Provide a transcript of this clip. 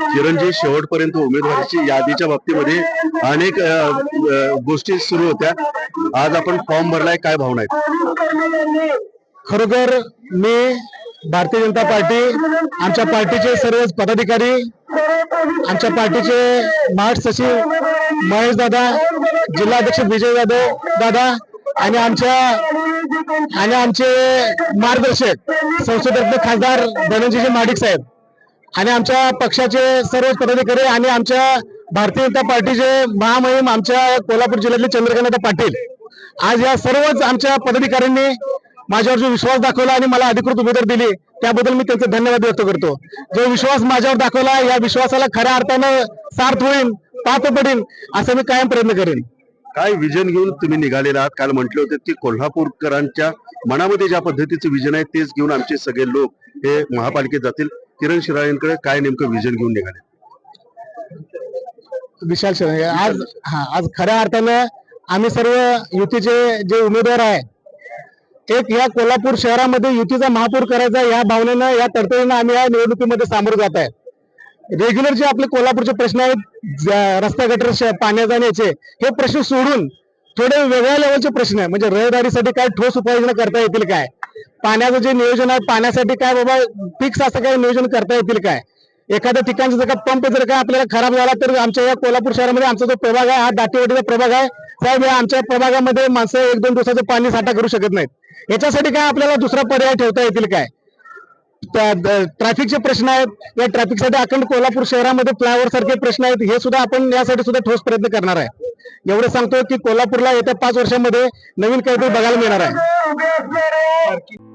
चिरंजीव शेवटपर्यंत उमेदवारीची यादीच्या बाबतीमध्ये अनेक गोष्टी सुरू होत्या. आज आपण फॉर्म भरलाय काय भावना आहेत? खरोखर मी भारतीय जनता पार्टी आमच्या पार्टीचे सर्व पदाधिकारी आमच्या पार्टीचे महाराष्ट्र सचिव महेश दादा जिल्हाध्यक्ष विजय जाधव दादा आणि आमच्या आणि आमचे मार्गदर्शक संसदरत्न खासदार धनंजयजी माडिक साहेब. आणि आमच्या पक्षाचे सर्व पदाधिकारी आणि आमच्या भारतीय जनता पार्टीचे महामहिम आमच्या कोल्हापूर जिल्ह्यातले चंद्रकांत पाटील. आज या सर्वच आमच्या पदाधिकाऱ्यांनी माझ्यावर जो विश्वास दाखवला आणि मला अधिकृत उमेदवार दिली त्याबद्दल मी त्यांचे धन्यवाद व्यक्त करतो. जो विश्वास माझ्यावर दाखवला या विश्वासाला खऱ्या अर्थानं सार्थ होईल पात्र पडेल असं मी कायम प्रयत्न करेन. काय विजन घेऊन तुम्ही निघालेला आहात? काल म्हटले होते की कोल्हापूरकरांच्या मनामध्ये ज्या पद्धतीचे विजन आहे तेच घेऊन आमचे सगळे लोक हे महापालिकेत जातील. किरण शिराळेंकडे काय नेमकं विजन घेऊन निघाले? विशाल शेळके आज हा आज खऱ्या अर्थानं आम्ही सर्व युतीचे जे उमेदवार आहे एक या कोल्हापूर शहरामध्ये युतीचा महापूर करायचा या भावनेनं या तडतडीनं आम्ही या निवडणुकीमध्ये सामोरं जात आहे. रेग्युलर जे आपले कोल्हापूरचे प्रश्न आहेत रस्ता गटर पाण्या जाण्याचे हे प्रश्न सोडून थोडे वेगळ्या लेवलचे प्रश्न आहे. म्हणजे रहदारीसाठी काय ठोस उपाययोजना करता येतील काय? पाण्याचं जे नियोजन आहे पाण्यासाठी काय बाबा फिक्स असं काय नियोजन करता येतील काय? एखाद्या ठिकाणचा जर का पंप जर का आपल्याला खराब झाला तर आमच्या या कोल्हापूर शहरामध्ये आमचा जो प्रभाग आहे हा दाटीवाडीचा प्रभाग आहे. साहेब या आमच्या प्रभागामध्ये माणसं एक दोन दिवसाचं पाणी साठा करू शकत नाहीत. याच्यासाठी काय आपल्याला दुसरा पर्याय ठेवता येतील काय? ट्रॅफिकचे प्रश्न आहेत. या ट्रॅफिकसाठी अखंड कोल्हापूर शहरामध्ये फ्लायओव्हर सारखे प्रश्न आहेत. हे सुद्धा आपण यासाठी सुद्धा ठोस प्रयत्न करणार आहे. एवढं सांगतो की कोल्हापूरला येत्या पाच वर्षामध्ये नवीन काहीतरी बघायला मिळणार आहे.